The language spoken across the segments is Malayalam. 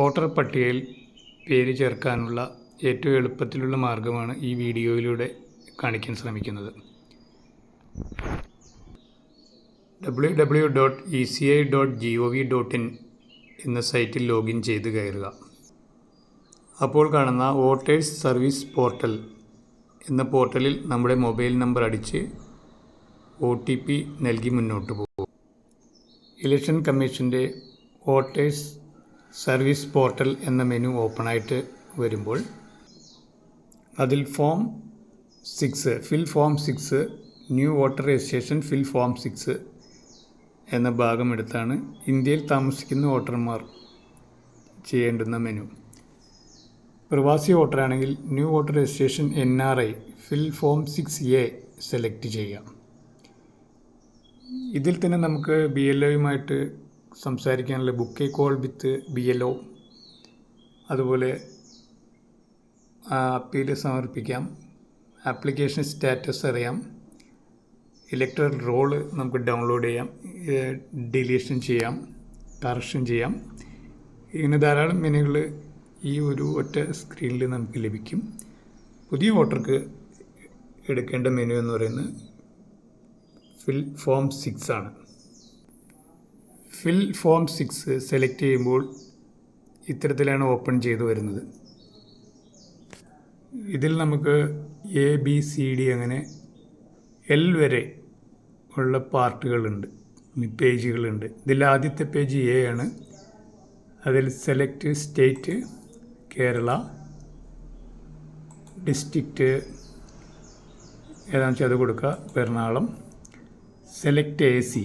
വോട്ടർ പട്ടികയിൽ പേര് ചേർക്കാനുള്ള ഏറ്റവും എളുപ്പത്തിലുള്ള മാർഗമാണ് ഈ വീഡിയോയിലൂടെ കാണിക്കാൻ ശ്രമിക്കുന്നത്. W W dot E C I dot G O V dot in എന്ന സൈറ്റിൽ ലോഗിൻ ചെയ്ത് കയറുക. അപ്പോൾ കാണുന്ന വോട്ടേഴ്സ് സർവീസ് പോർട്ടൽ എന്ന പോർട്ടലിൽ നമ്മുടെ മൊബൈൽ നമ്പർ അടിച്ച് ഒ ടി പി നൽകി മുന്നോട്ട് പോകും. ഇലക്ഷൻ കമ്മീഷന്റെ വോട്ടേഴ്സ് സർവീസ് പോർട്ടൽ എന്ന മെനു ഓപ്പണായിട്ട് വരുമ്പോൾ അതിൽ form six fill form six new voter registration fill form six എന്ന ഭാഗം എടുത്താണ് ഇന്ത്യയിൽ താമസിക്കുന്ന വോട്ടർമാർ ചെയ്യേണ്ടുന്ന മെനു. പ്രവാസി വോട്ടറാണെങ്കിൽ new voter registration N R I fill form six A select ചെയ്യാം. ഇതിൽ തന്നെ നമുക്ക് ബി എൽ ഒയുമായിട്ട് സംസാരിക്കാനുള്ള book call with B L O. അതുപോലെ അപ്പീൽ സമർപ്പിക്കാം. ആപ്ലിക്കേഷൻ സ്റ്റാറ്റസ് അറിയാം. ഇലക്ട്രൽ റോൾ നമുക്ക് ഡൗൺലോഡ് ചെയ്യാം. ഡിലീഷൻ ചെയ്യാം. കറക്ഷൻ ചെയ്യാം. ഇങ്ങനെ ധാരാളം മെനുകൾ ഈ ഒരു ഒറ്റ സ്ക്രീനിൽ നമുക്ക് ലഭിക്കും. പുതിയ വോട്ടർക്ക് എടുക്കേണ്ട മെനു എന്ന് പറയുന്നത് ഫിൽ ഫോം സിക്സ് ആണ്. ഫിൽ ഫോം സിക്സ് സെലക്ട് ചെയ്യുമ്പോൾ ഇത്തരത്തിലാണ് ഓപ്പൺ ചെയ്തു വരുന്നത്. ഇതിൽ നമുക്ക് എ ബി സി ഡി അങ്ങനെ എൽ വരെ ഉള്ള പാർട്ടുകളുണ്ട് പേജുകളുണ്ട്. ഇതിൽ ആദ്യത്തെ പേജ് എ ആണ്. അതിൽ സെലക്ട് സ്റ്റേറ്റ് കേരള ഡിസ്ട്രിക്റ്റ് ഏതാണെന്ന് വെച്ചാൽ അത് കൊടുക്കുക എറണാകുളം സെലക്ട് എ സി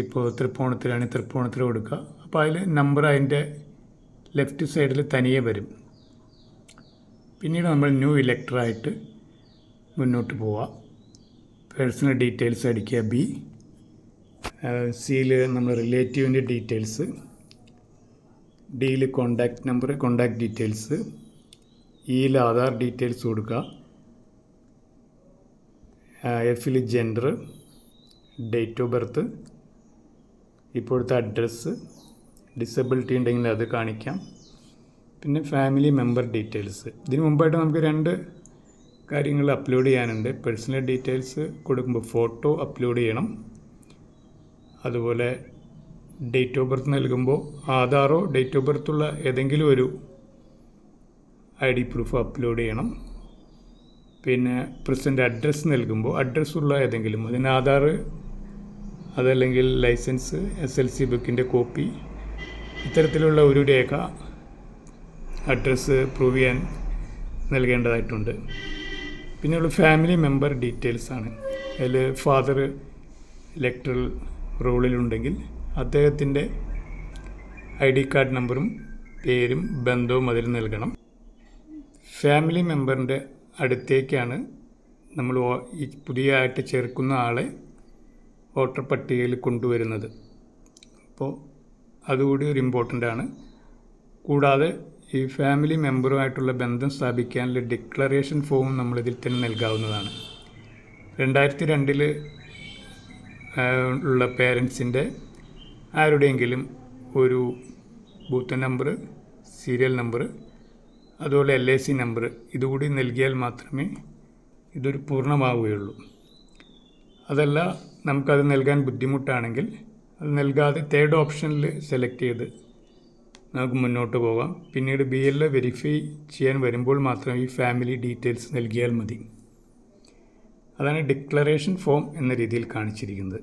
ഇപ്പോൾ തൃപ്പോണത്തിലാണെങ്കിൽ തൃപ്പോണത്തിൽ കൊടുക്കുക. അപ്പോൾ അതിൽ നമ്പർ അതിന്റെ ലെഫ്റ്റ് സൈഡിൽ തനിയെ വരും. പിന്നീട് നമ്മൾ ന്യൂ ഇലക്ടറായിട്ട് മുന്നോട്ട് പോവുക പേഴ്സണൽ ഡീറ്റെയിൽസ് അടിക്കുക ബി സിയിൽ നമ്മൾ റിലേറ്റീവിന്റെ ഡീറ്റെയിൽസ് ഡിയിൽ കോണ്ടാക്ട് നമ്പർ കോണ്ടാക്ട് ഡീറ്റെയിൽസ് ഇയിൽ ആധാർ ഡീറ്റെയിൽസ് കൊടുക്കുക. എഫിൽ ജെൻഡർ ഡേറ്റ് ഓഫ് ബർത്ത് ഇപ്പോഴത്തെ അഡ്രസ്സ് ഡിസബിലിറ്റി ഉണ്ടെങ്കിൽ അത് കാണിക്കാം. പിന്നെ ഫാമിലി മെമ്പർ ഡീറ്റെയിൽസ് ഇതിന് മുമ്പായിട്ട് നമുക്ക് രണ്ട് കാര്യങ്ങൾ അപ്ലോഡ് ചെയ്യാനുണ്ട്. പേഴ്സണൽ ഡീറ്റെയിൽസ് കൊടുക്കുമ്പോൾ ഫോട്ടോ അപ്ലോഡ് ചെയ്യണം. അതുപോലെ ഡേറ്റ് ഓഫ് ബർത്ത് നൽകുമ്പോൾ ആധാറോ ഡേറ്റ് ഓഫ് ബർത്തുള്ള ഏതെങ്കിലും ഒരു ഐ ഡി പ്രൂഫ് അപ്ലോഡ് ചെയ്യണം. പിന്നെ പ്രസന്റ് അഡ്രസ്സ് നൽകുമ്പോൾ അഡ്രസ്സുള്ള ഏതെങ്കിലും അതിന് ആധാർ അതല്ലെങ്കിൽ ലൈസൻസ് എസ് എൽ സി ബുക്കിന്റെ കോപ്പി ഇത്തരത്തിലുള്ള ഒരു രേഖ അഡ്രസ്സ് പ്രൂവ് ചെയ്യാൻ നൽകേണ്ടതായിട്ടുണ്ട്. പിന്നെയുള്ള ഫാമിലി മെമ്പർ ഡീറ്റെയിൽസ് ആണ്. അതിൽ ഫാദർ ഇലക്ട്രൽ റോളിലുണ്ടെങ്കിൽ അദ്ദേഹത്തിന്റെ ഐ ഡി കാർഡ് നമ്പറും പേരും ബന്ധവും അതിൽ നൽകണം. ഫാമിലി മെമ്പറിന്റെ അടുത്തേക്കാണ് നമ്മൾ ഈ പുതിയതായിട്ട് ചേർക്കുന്ന ആളെ വോട്ടർ പട്ടികയിൽ കൊണ്ടുവരുന്നത്. അപ്പോൾ അതുകൂടി ഒരു ഇമ്പോർട്ടന്റ് ആണ്. കൂടാതെ ഈ ഫാമിലി മെമ്പറുമായിട്ടുള്ള ബന്ധം സ്ഥാപിക്കാനുള്ള ഡിക്ലറേഷൻ ഫോം നമ്മളിതിൽ തന്നെ നൽകാവുന്നതാണ്. രണ്ടായിരത്തി രണ്ടിൽ ഉള്ള പേരൻസിന്റെ ആരുടെയെങ്കിലും ഒരു ബൂത്ത് നമ്പർ സീരിയൽ നമ്പർ അതുപോലെ എൽ ഐ സി നമ്പർ ഇതുകൂടി നൽകിയാൽ മാത്രമേ ഇതൊരു പൂർണമാവുകയുള്ളൂ. അതല്ല നമുക്കത് നൽകാൻ ബുദ്ധിമുട്ടാണെങ്കിൽ അത് നൽകാതെ തേർഡ് ഓപ്ഷനിൽ സെലക്ട് ചെയ്ത് നമുക്ക് മുന്നോട്ട് പോകാം. പിന്നീട് ബി എൽ വെരിഫൈ ചെയ്യാൻ വരുമ്പോൾ മാത്രം ഈ ഫാമിലി ഡീറ്റെയിൽസ് നൽകിയാൽ മതി. അതാണ് ഡിക്ലറേഷൻ ഫോം എന്ന രീതിയിൽ കാണിച്ചിരിക്കുന്നത്.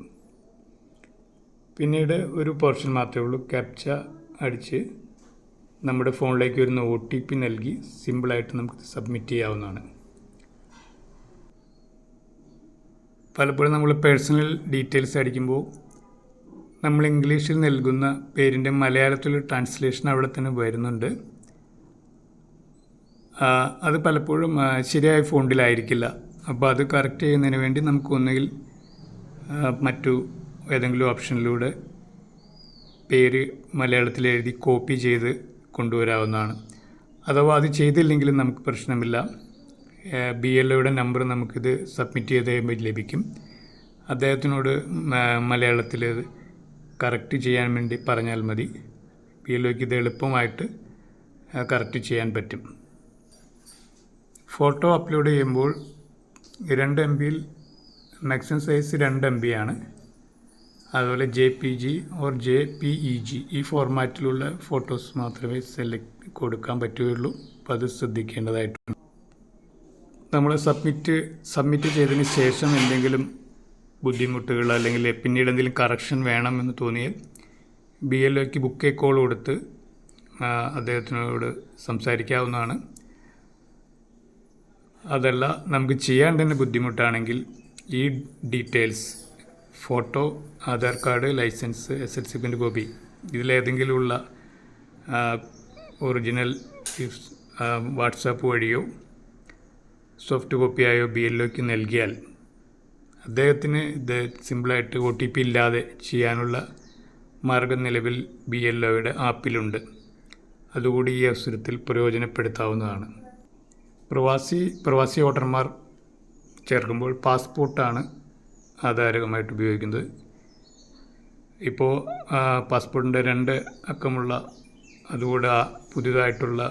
പിന്നീട് ഒരു പോർഷൻ മാത്രമേ ഉള്ളൂ. ക്യാപ്ച അടിച്ച് നമ്മുടെ ഫോണിലേക്ക് വരുന്ന ഒ ടി പി നൽകി സിമ്പിളായിട്ട് നമുക്ക് സബ്മിറ്റ് ചെയ്യാവുന്നതാണ്. പലപ്പോഴും നമ്മൾ പേഴ്സണൽ ഡീറ്റെയിൽസ് അടിക്കുമ്പോൾ നമ്മൾ ഇംഗ്ലീഷിൽ നൽകുന്ന പേരിന്റെ മലയാളത്തിൽ ട്രാൻസ്ലേഷൻ അവിടെ തന്നെ വരുന്നുണ്ട്. അത് പലപ്പോഴും ശരിയായ ഫോണ്ടിലായിരിക്കില്ല. അപ്പോൾ അത് കറക്റ്റ് ചെയ്യുന്നതിന് വേണ്ടി നമുക്ക് ഒന്നുകിൽ മറ്റു ഏതെങ്കിലും ഓപ്ഷനിലൂടെ പേര് മലയാളത്തിൽ എഴുതി കോപ്പി ചെയ്ത് കൊണ്ടുവരാവുന്നതാണ്. അഥവാ അത് ചെയ്തില്ലെങ്കിലും നമുക്ക് പ്രശ്നമില്ല. ബി എൽ ഒയുടെ നമ്പർ നമുക്കിത് സബ്മിറ്റ് ചെയ്ത് കഴിയുമ്പോൾ ലഭിക്കും. അദ്ദേഹത്തിനോട് മലയാളത്തിൽ കറക്റ്റ് ചെയ്യാൻ വേണ്ടി പറഞ്ഞാൽ മതി. ബി എൽ ഒക്ക് ഇത് എളുപ്പമായിട്ട് കറക്റ്റ് ചെയ്യാൻ പറ്റും. ഫോട്ടോ അപ്ലോഡ് ചെയ്യുമ്പോൾ രണ്ട് എം ബിയിൽ മാക്സിമം സൈസ് രണ്ട് എം ബി ആണ്. അതുപോലെ J P G or J P E G ഈ ഫോർമാറ്റിലുള്ള ഫോട്ടോസ് മാത്രമേ സെലക്ട് കൊടുക്കാൻ പറ്റുകയുള്ളൂ. അപ്പോൾ അത് ശ്രദ്ധിക്കേണ്ടതായിട്ടുണ്ട്. നമ്മൾ സബ്മിറ്റ് സബ്മിറ്റ് ചെയ്തതിന് ശേഷം എന്തെങ്കിലും ബുദ്ധിമുട്ടുകൾ അല്ലെങ്കിൽ പിന്നീട് എന്തെങ്കിലും കറക്ഷൻ വേണമെന്ന് തോന്നിയാൽ ബി എൽ ഒക്ക് ബുക്ക് കോൾ കൊടുത്ത് അദ്ദേഹത്തിനോട് സംസാരിക്കാവുന്നതാണ്. അതല്ല നമുക്ക് ചെയ്യാൻ തന്നെ ബുദ്ധിമുട്ടാണെങ്കിൽ ഈ details photo Aadhaar card license S L സിന്റെ കോപ്പി ഇതിലേതെങ്കിലും ഉള്ള ഒറിജിനൽ വാട്സാപ്പ് വഴിയോ സോഫ്റ്റ് കോപ്പിയായോ ബി എൽ ഒക്ക് നൽകിയാൽ അദ്ദേഹത്തിന് ഇത് സിമ്പിളായിട്ട് ഒ ടി പി ഇല്ലാതെ ചെയ്യാനുള്ള മാർഗം നിലവിൽ ബി എൽ ഒയുടെ ആപ്പിലുണ്ട്. അതുകൂടി ഈ അവസരത്തിൽ പ്രയോജനപ്പെടുത്താവുന്നതാണ്. പ്രവാസി പ്രവാസി വോട്ടർമാർ ചേർക്കുമ്പോൾ പാസ്പോർട്ടാണ് ആധാരകമായിട്ട് ഉപയോഗിക്കുന്നത്. ഇപ്പോൾ പാസ്പോർട്ടിന്റെ രണ്ട് അക്കമുള്ള അതുകൂടെ പുതിയതായിട്ടുള്ള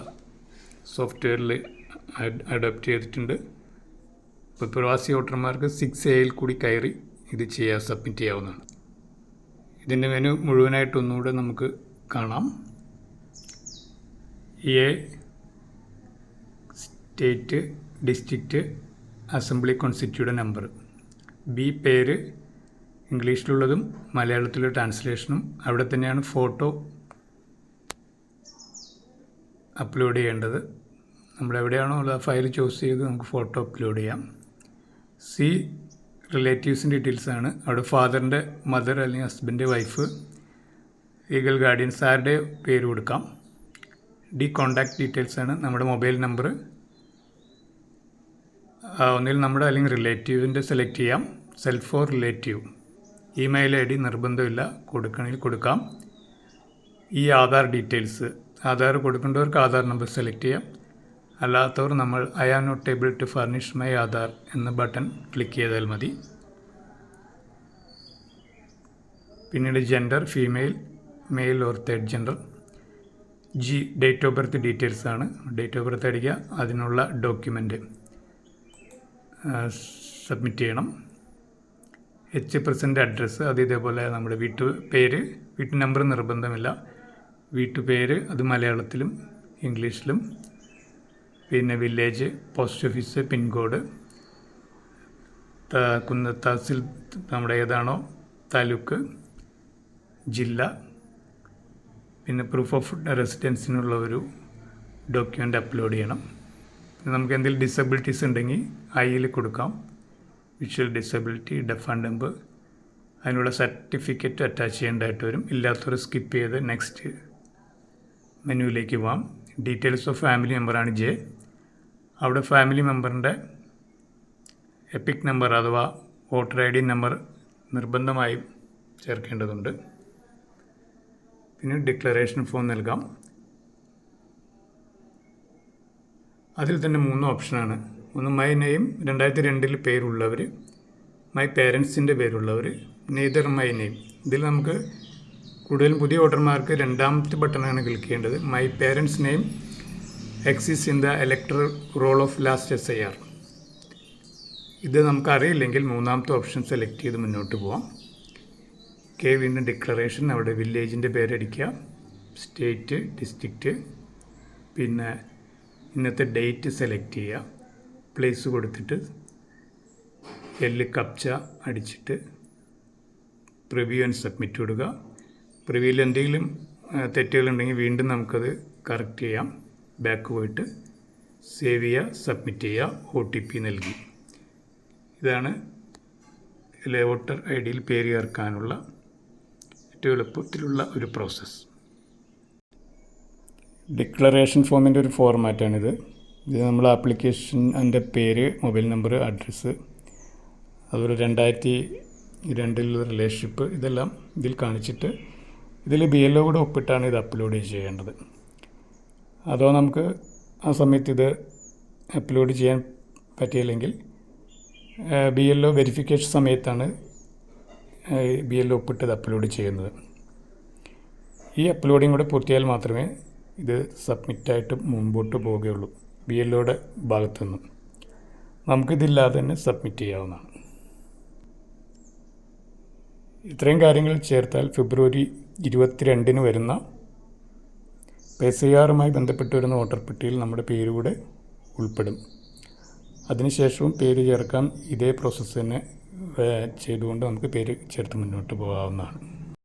സോഫ്റ്റ്വെയറിൽ അഡോപ്റ്റ് ചെയ്തിട്ടുണ്ട്. ഇപ്പോൾ പ്രവാസി വോട്ടർമാർക്ക് സിക്സ് എയിൽ കൂടി കയറി ഇത് ചെയ്യാൻ സബ്മിറ്റ് ചെയ്യാവുന്നതാണ്. ഇതിന്റെ മെനു മുഴുവനായിട്ട് ഒന്നുകൂടെ നമുക്ക് കാണാം. A state district assembly constituent number B പേര് ഇംഗ്ലീഷിലുള്ളതും മലയാളത്തിലുള്ള ട്രാൻസ്ലേഷനും അവിടെ തന്നെയാണ് ഫോട്ടോ അപ്ലോഡ് ചെയ്യേണ്ടത്. നമ്മൾ എവിടെയാണോ ഉള്ള ഫയൽ ചൂസ് ചെയ്ത് നമുക്ക് ഫോട്ടോ അപ്ലോഡ് ചെയ്യാം. സി റിലേറ്റീവ്സിന്റെ ഡീറ്റെയിൽസാണ് അവിടെ ഫാദറിന്റെ മദർ അല്ലെങ്കിൽ ഹസ്ബൻഡ് വൈഫ് ലീഗൽ ഗാർഡിയൻസ് ആരുടെ പേര് കൊടുക്കാം. ഡി കോണ്ടാക്ട് ഡീറ്റെയിൽസ് ആണ് നമ്മുടെ മൊബൈൽ നമ്പർ ഒന്നിൽ നമ്മുടെ അല്ലെങ്കിൽ റിലേറ്റീവിന്റെ സെലക്ട് ചെയ്യാം. Self or relative email I D നിർബന്ധമില്ല. കൊടുക്കണമെങ്കിൽ കൊടുക്കാം. ഈ ആധാർ ഡീറ്റെയിൽസ് ആധാർ കൊടുക്കേണ്ടവർക്ക് ആധാർ നമ്പർ സെലക്ട് ചെയ്യാം. അല്ലാത്തവർ നമ്മൾ I am not able to furnish my Aadhaar എന്ന ബട്ടൺ ക്ലിക്ക് ചെയ്താൽ മതി. പിന്നീട് gender female male or third gender G date of birth details ആണ്. ഡേറ്റ് ഓഫ് ബർത്ത് അടിക്കുക അതിനുള്ള ഡോക്യുമെന്റ് സബ്മിറ്റ് ചെയ്യണം. എച്ച് പ്രസന്റ് അഡ്രസ്സ് അത് ഇതേപോലെ നമ്മുടെ വീട്ടു പേര് വീട്ടു നമ്പർ നിർബന്ധമില്ല. വീട്ടു പേര് അത് മലയാളത്തിലും ഇംഗ്ലീഷിലും. പിന്നെ വില്ലേജ് പോസ്റ്റ് ഓഫീസ് പിൻകോഡ്. കുന്ന തഹസിൽ നമ്മുടെ ഏതാണോ താലൂക്ക് ജില്ല. പിന്നെ പ്രൂഫ് ഓഫ് റെസിഡൻസിനുള്ള ഒരു ഡോക്യുമെന്റ് അപ്ലോഡ് ചെയ്യണം. പിന്നെ നമുക്ക് എന്തെങ്കിലും ഡിസബിലിറ്റീസ് ഉണ്ടെങ്കിൽ ഐയിൽ കൊടുക്കാം. Visual disability deaf and dumb അതിനുള്ള സർട്ടിഫിക്കറ്റ് അറ്റാച്ച് ചെയ്യേണ്ടതായിട്ട് വരും. ഇല്ലാത്തവർ സ്കിപ്പ് ചെയ്ത് നെക്സ്റ്റ് മെനുവിലേക്ക് പോവാം. ഡീറ്റെയിൽസ് ഓഫ് ഫാമിലി മെമ്പറാണ് ജെ. അവിടെ ഫാമിലി മെമ്പറിന്റെ എപ്പിക് നമ്പർ അഥവാ വോട്ടർ ഐ ഡി നമ്പർ നിർബന്ധമായും ചേർക്കേണ്ടതുണ്ട്. പിന്നെ ഡിക്ലറേഷൻ ഫോം നൽകാം. അതിൽ തന്നെ മൂന്ന് ഓപ്ഷനാണ് ഒന്ന് മൈ നെയിം രണ്ടായിരത്തി രണ്ടിൽ പേരുള്ളവർ മൈ പേരൻസിന്റെ പേരുള്ളവർ നെയ്തർ മൈ നെയിം ഇതിൽ നമുക്ക് കൂടുതലും പുതിയ വോട്ടർമാർക്ക് രണ്ടാമത്തെ ബട്ടണാണ് ക്ലിക്ക് ചെയ്യേണ്ടത്. My parents name exists in the electoral roll of last S I R ഇത് നമുക്കറിയില്ലെങ്കിൽ മൂന്നാമത്തെ ഓപ്ഷൻ സെലക്ട് ചെയ്ത് മുന്നോട്ട് പോവാം. കെ വീണ്ടും ഡിക്ലറേഷൻ അവിടെ വില്ലേജിന്റെ പേരടിക്കുക. സ്റ്റേറ്റ് ഡിസ്ട്രിക്റ്റ് പിന്നെ ഇന്നത്തെ ഡേറ്റ് സെലക്ട് ചെയ്യുക. പ്ലേസ് കൊടുത്തിട്ട് എല്ല് കപ്ച അടിച്ചിട്ട് പ്രിവ്യൂ ആൻഡ് സബ്മിറ്റ് കൊടുക്കുക പ്രിവ്യൂവിൽ എന്തെങ്കിലും തെറ്റുകളുണ്ടെങ്കിൽ വീണ്ടും നമുക്കത് കറക്റ്റ് ചെയ്യാം. ബാക്ക് പോയിട്ട് സേവ് ചെയ്യുക സബ്മിറ്റ് ചെയ്യുക ഒ ടി പി നൽകി. ഇതാണ് വോട്ടർ ഐ ഡിയിൽ പേര് ചേർക്കാനുള്ള ഏറ്റവും എളുപ്പത്തിലുള്ള ഒരു പ്രോസസ്സ് ഡിക്ലറേഷൻ ഫോമിന്റെ ഒരു ഫോർമാറ്റാണിത് ഇത് നമ്മൾ ആപ്ലിക്കേഷൻ അതിന്റെ പേര് മൊബൈൽ നമ്പർ അഡ്രസ്സ് അതുപോലെ രണ്ടായിരത്തി രണ്ടിലുള്ള റിലേഷൻഷിപ്പ് ഇതെല്ലാം ഇതിൽ കാണിച്ചിട്ട് ഇതിൽ ബി എൽ ഒ കൂടെ ഒപ്പിട്ടാണ് ഇത് അപ്ലോഡ് ചെയ്യേണ്ടത്. അതോ നമുക്ക് ആ സമയത്ത് ഇത് അപ്ലോഡ് ചെയ്യാൻ പറ്റിയില്ലെങ്കിൽ ബി എൽ ഒ വെരിഫിക്കേഷൻ സമയത്താണ് ബി എൽ ഒ ഒപ്പിട്ടത് അപ്ലോഡ് ചെയ്യുന്നത്. ഈ അപ്ലോഡിങ് കൂടെ പൂർത്തിയായാൽ മാത്രമേ ഇത് സബ്മിറ്റായിട്ട് മുമ്പോട്ട് പോവുകയുള്ളൂ ബി എൽ ഒയുടെ ഭാഗത്തു നിന്നും നമുക്കിതില്ലാതെ തന്നെ സബ്മിറ്റ് ചെയ്യാവുന്നതാണ്. ഇത്രയും കാര്യങ്ങൾ ചേർത്താൽ ഫെബ്രുവരി ഇരുപത്തിരണ്ടിന് വരുന്ന പി സി ആറുമായി ബന്ധപ്പെട്ട് വരുന്ന വോട്ടർ പട്ടികയിൽ നമ്മുടെ പേര് കൂടെ ഉൾപ്പെടും. അതിനുശേഷവും പേര് ചേർക്കാൻ ഇതേ പ്രോസസ്സ് തന്നെ ചെയ്തുകൊണ്ട് നമുക്ക് പേര് ചേർത്ത് മുന്നോട്ട് പോകാവുന്നതാണ്.